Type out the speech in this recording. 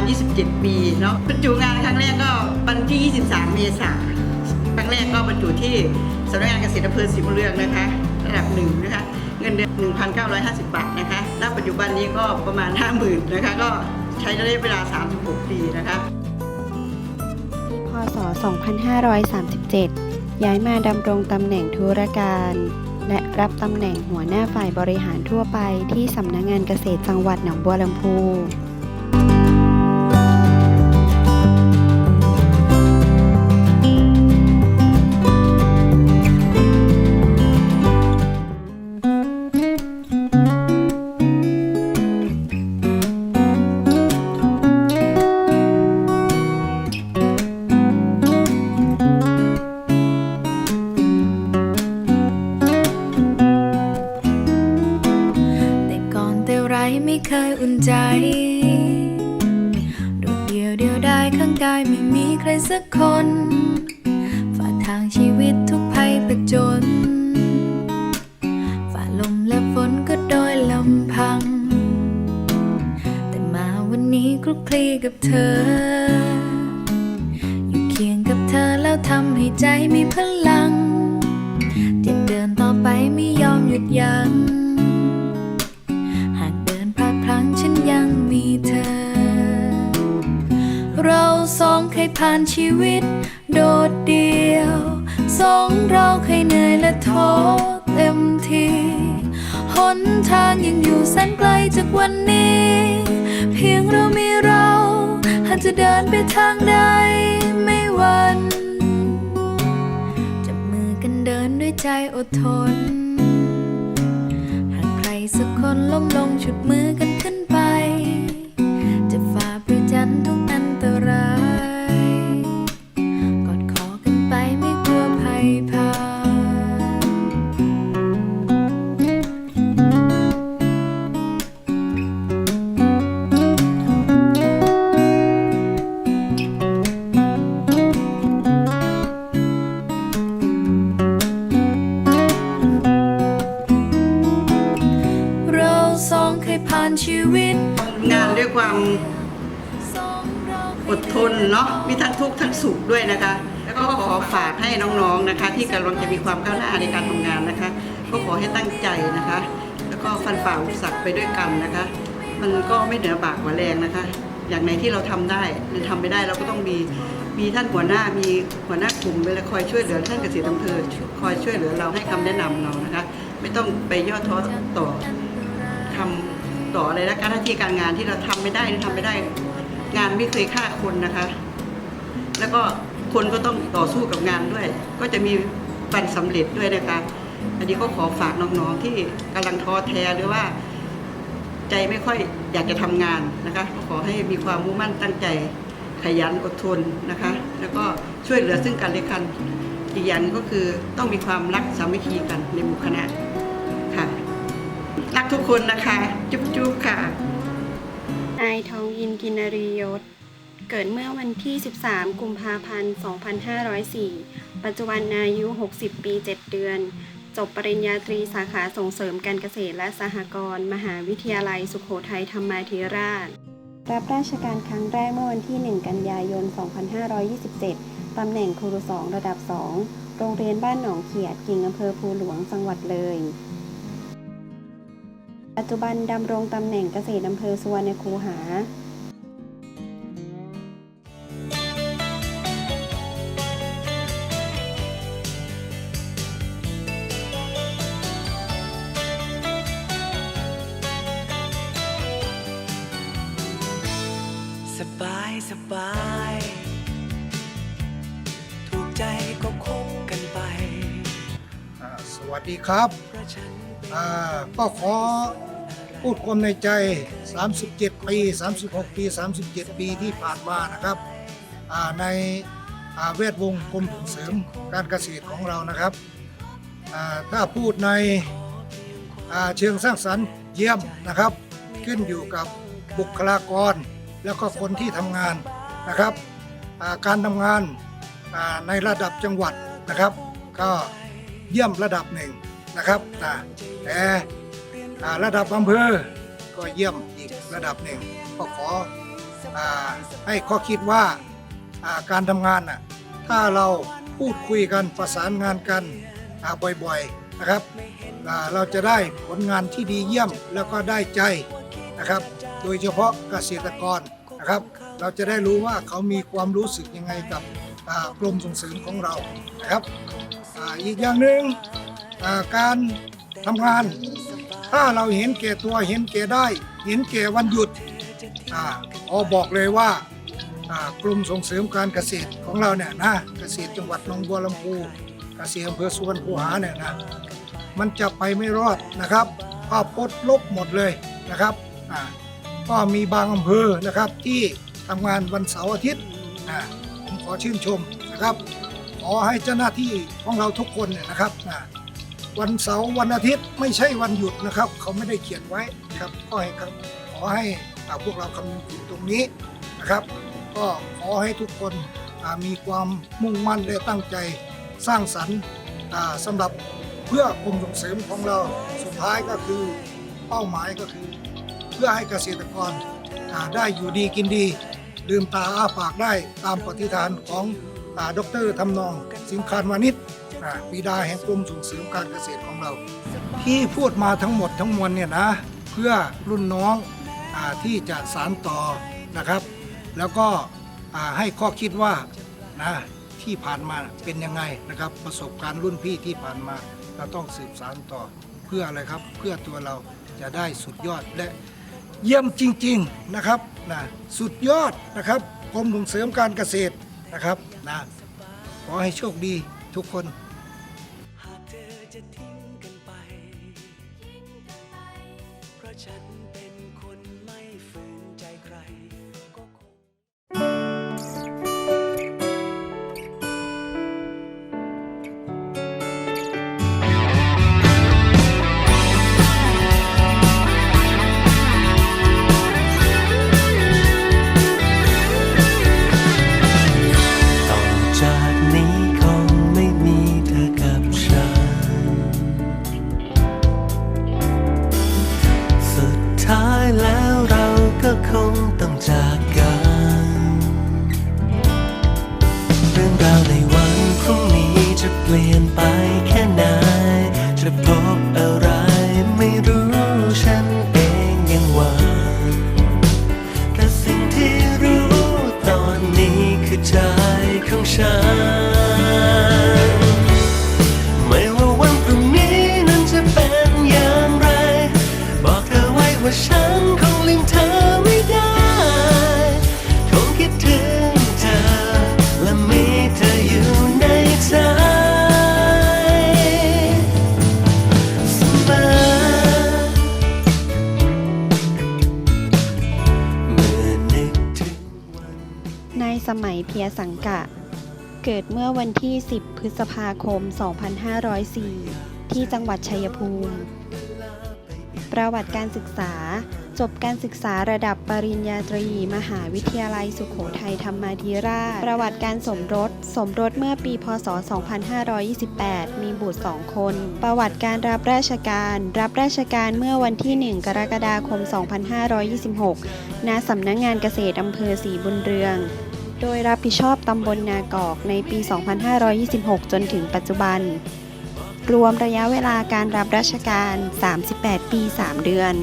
ณ 27 ปีเนาะบรรจุงานครั้งแรกก็วันที่ 23 เมษายนครั้งแรกก็บรรจุที่สำนักงานเกษตรอำเภอศรีบุญเรืองนะคะระดับหนึ่งนะคะเงินเดือน 1,950 บาทนะคะณปัจจุบันนี้ก็ประมาณ 50,000นะคะก็ใช้ระยะเวลา 36 ปีนะคะพศ 2537 ย้ายมาดำรงตำแหน่งธุรการ และรับตำแหน่งหัวหน้าฝ่ายบริหารทั่วไปที่สำนักงงานเกษตรจังหวัดหนองบัวลำพู ข้างกายไม่มีใครสักคนฝ่าทางชีวิตทุกภัยประจนฝ่าลมและฝนก็โดยลำพัง แต่มาวันนี้คลุกคลีกับเธอ อยู่เคียงกับเธอแล้วทำให้ใจมีพลังจะเดินต่อไปไม่ยอมหยุดยัง้ง เคยผ่านชีวิต โดดเดียว สองเราเคยเหนื่อยและท้อเต็มทีหนทางยังอยู่แสนไกลจากวันนี้ เพียงเรามีเราหากจะเดินไปทางใดไม่หวันจับมือกันเดินด้วยใจอดทน หากใครสักคนล้มลงฉุดมือกันขึ้น เนาะมีทั้งทุกข์ทั้งสุขด้วยนะคะ แล้วก็ขอฝากให้น้องๆนะคะ ที่กำลังจะมีความก้าวหน้าในการทำงานนะคะ ก็ขอให้ตั้งใจนะคะ แล้วก็ฟันฝ่าอุปสรรคไปด้วยกันนะคะ มันก็ไม่เหนือบากกว่าแรงนะคะ อย่างไหนที่เราทำได้หรือทำไม่ได้เราก็ต้องมีมีท่านหัวหน้ามีหัวหน้ากลุ่มเวลาคอยช่วยเหลือท่านเกษตรอำเภอคอยช่วยเหลือเราให้คำแนะนำเรานะคะ ไม่ต้องไปย่อท้อต่อทำต่ออะไรนะการหน้าที่การงานที่เราทำไม่ได้หรือทำไม่ได้ งานไม่เคยฆ่าคนนะคะ แล้วก็คนก็ต้องต่อสู้กับงานด้วย ก็จะมีวันสำเร็จด้วยนะคะ อันนี้ก็ขอฝากน้องๆที่กำลังท้อแท้หรือว่า ใจไม่ค่อยอยากจะทำงานนะคะก็ขอให้มีความมุ่งมั่นตั้งใจขยันอดทนนะคะ แล้วก็ช่วยเหลือซึ่งกันและกันอีกอย่างก็คือต้องมีความรักสามัคคีกันในหมู่คณะค่ะ รักทุกคนนะคะ จุ๊บจุ๊บค่ะ นายทองยินกินรียศ เกิดเมื่อวันที่ 13 กุมภาพันธ์ 2504 ปัจจุบันอายุ 60 ปี 7 เดือน จบปริญญาตรีสาขาส่งเสริมการเกษตรและสหกรณ์ มหาวิทยาลัยสุโขทัยธรรมาธิราช รับราชการครั้งแรกเมื่อวันที่ 1 กันยายน 2527 ตำแหน่งครูสองระดับ 2 โรงเรียนบ้านหนองเขียด กิ่งอำเภอภูหลวง จังหวัดเลย ปัจจุบันดำรงตำแหน่งเกษตรอำเภอสุวรรณคูหาสบายสบาย ถูกใจก็คบกันไปอ่าสวัสดีครับ เพราะฉันเป็นอ่าก็ขอพูดความในใจ 37 ปี 36 ปี 37 ปีที่ผ่านมานะครับในเวทวงกรมส่งเสริมการเกษตรของเรานะครับ ถ้าพูดในเชิงสร้างสรรค์เยี่ยมนะครับ ขึ้นอยู่กับบุคลากร แล้วก็คนที่ทำงานนะครับ การทำงานในระดับจังหวัดนะครับ ก็เยี่ยมระดับหนึ่งนะครับนะ แต่ระดับอำเภอก็เยี่ยมอีกระดับหนึ่งก็ขออให้ข้อคิดว่าการทำงานน่ะถ้าเราพูดคุยกันประสานงานกันบ่อยๆนะครับเราจะได้ผลงานที่ดีเยี่ยมแล้วก็ได้ใจนะครับ โดยเฉพาะเกษตรกรนะครับ เราจะได้รู้ว่าเขามีความรู้สึกยังไงกับกรมส่งเสริมของเรานะครับอีกอย่างหนึ่งการ ทำงาน ถ้าเราเห็นแก่ตัวเห็นแก่ได้ เห็นแก่วันหยุดอ่าอบอกเลยว่าอ่ากรมส่งเสริมการเกษตรของเราเนี่ยนะเกษตรจังหวัดหนองบัวลำพูเกษตรอำเภอสุวรรณคูหาเนี่ยนะมันจะไปไม่รอดนะครับภาพพจน์ลบหมดเลยนะครับก็มีบางอำเภอนะครับที่ทำงานวันเสาร์อาทิตย์ผมขอชื่นชมนะครับ ขอให้เจ้าหน้าที่ของเราทุกคนเนี่ยนะครับ วันเสาร์วันอาทิตย์ไม่ใช่วันหยุดนะครับ เขาไม่ได้เขียนไว้ครับก็ให้ครับขอให้พวกเราคำนึงถึงตรงนี้นะครับ ก็ขอให้ทุกคนมีความมุ่งมั่นและตั้งใจสร้างสรรค์สำหรับเพื่อกรมส่งเสริมของเราสุดท้ายก็คือเป้าหมายก็คือ เพื่อให้เกษตรกรได้อยู่ดีกินดี ลืมตาอ้าปากได้ตามปฏิฐานของอดรทำนองสิงคานวานิช บิดาแห่งกรมส่งเสริมการเกษตรของเรา ที่พูดมาทั้งหมดทั้งมวลเนี่ยนะ เพื่อรุ่นน้องอที่จะสานต่อนะครับ แล้วก็ให้ข้อคิดว่านะที่ผ่านมาเป็นยังไงนะครับ ประสบการณ์รุ่นพี่ที่ผ่านมาเราต้องสืบสานต่อเพื่ออะไรครับ เพื่อตัวเราจะได้สุดยอดและเยี่ยมจริง ๆนะครับนะสุดยอดนะครับกรมส่งเสริมการเกษตรนะครับนะขอให้โชคดีทุกคน ฉันเป็น ไม่ว่าวันพรุ่งนี้นั้นจะเป็นอย่างไร บอกเธอไว้ว่าฉันคงลืมเธอไม่ได้คงคิดถึงเธอ และมีเธออยู่ในใจเสมอเมื่อนึกถึงวัน ในสมัยเพียสังกะ เกิดเมื่อวันที่ 10 พฤษภาคม 2504 ที่จังหวัดชัยภูมิ ประวัติการศึกษา จบการศึกษาระดับปริญญาตรี มหาวิทยาลัยสุโขทัยธรรมาธิราช ประวัติการสมรส สมรสเมื่อปี พศ 2528 มีบุตร 2 คน ประวัติการรับราชการ รับราชการเมื่อวันที่ 1 กรกฎาคม 2526 ณ สำนักงงานเกษตรอำเภอศรีบุญเรือง โดยรับผิดชอบตำบลนากอกในปี 2526 จนถึงปัจจุบัน รวมระยะเวลาการรับราชการ 38 ปี 3 เดือน